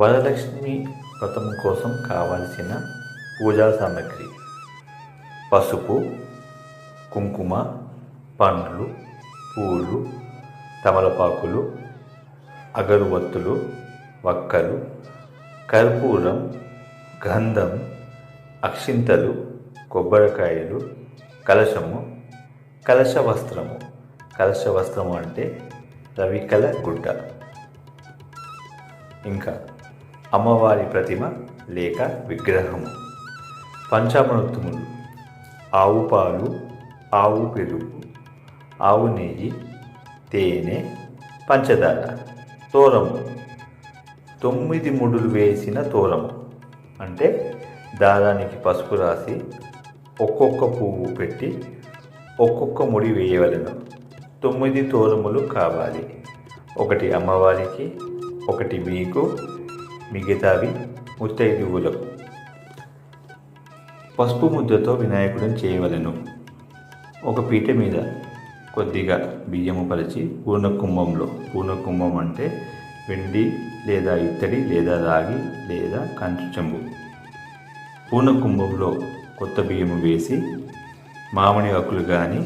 వరలక్ష్మి వ్రతం కోసం కావలసిన పూజా సామాగ్రి. పసుపు కుంకుమ పండ్లు పూలు తమలపాకులు అగరువత్తులు వక్కలు కర్పూరం గంధం అక్షింతలు కొబ్బరికాయలు కలశము కలశ వస్త్రము కలశ వస్త్రము అంటే రవికల గుడ్డ. ఇంకా అమ్మవారి ప్రతిమ లేక విగ్రహము. పంచామృతములు ఆవు పాలు ఆవు పెరుగు ఆవు నెయ్యి తేనె పంచదార. తోరము. తొమ్మిది ముడులు వేసిన తోరము. అంటే దారానికి పసుపు రాసి ఒక్కొక్క పువ్వు పెట్టి ఒక్కొక్క ముడి వేయవలను. తొమ్మిది తోరములు కావాలి. ఒకటి అమ్మవారికి ఒకటి మీకు మిగతావి ముత్తైదువులకు పసుపు ముద్దతో వినాయకుడిని చేయవలెను. ఒక పీట మీద కొద్దిగా బియ్యము పరిచి పూర్ణ కుంభంలో పూర్ణ కుంభం అంటే వెండి లేదా ఇత్తడి లేదా రాగి లేదా కంచు చెంబు. పూర్ణ కుంభంలో కొత్త బియ్యము వేసి మామిడి ఆకులు కానీ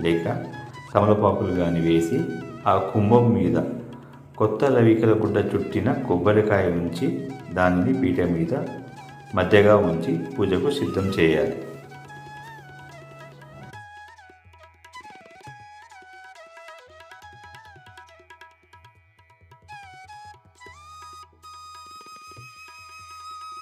లేక తమలపాకులు కానీ వేసి ఆ కుంభం మీద కొత్త లవికల గుడ్డ చుట్టిన కొబ్బరికాయ ఉంచి దానిని పీట మీద మధ్యగా ఉంచి పూజకు సిద్ధం చేయాలి.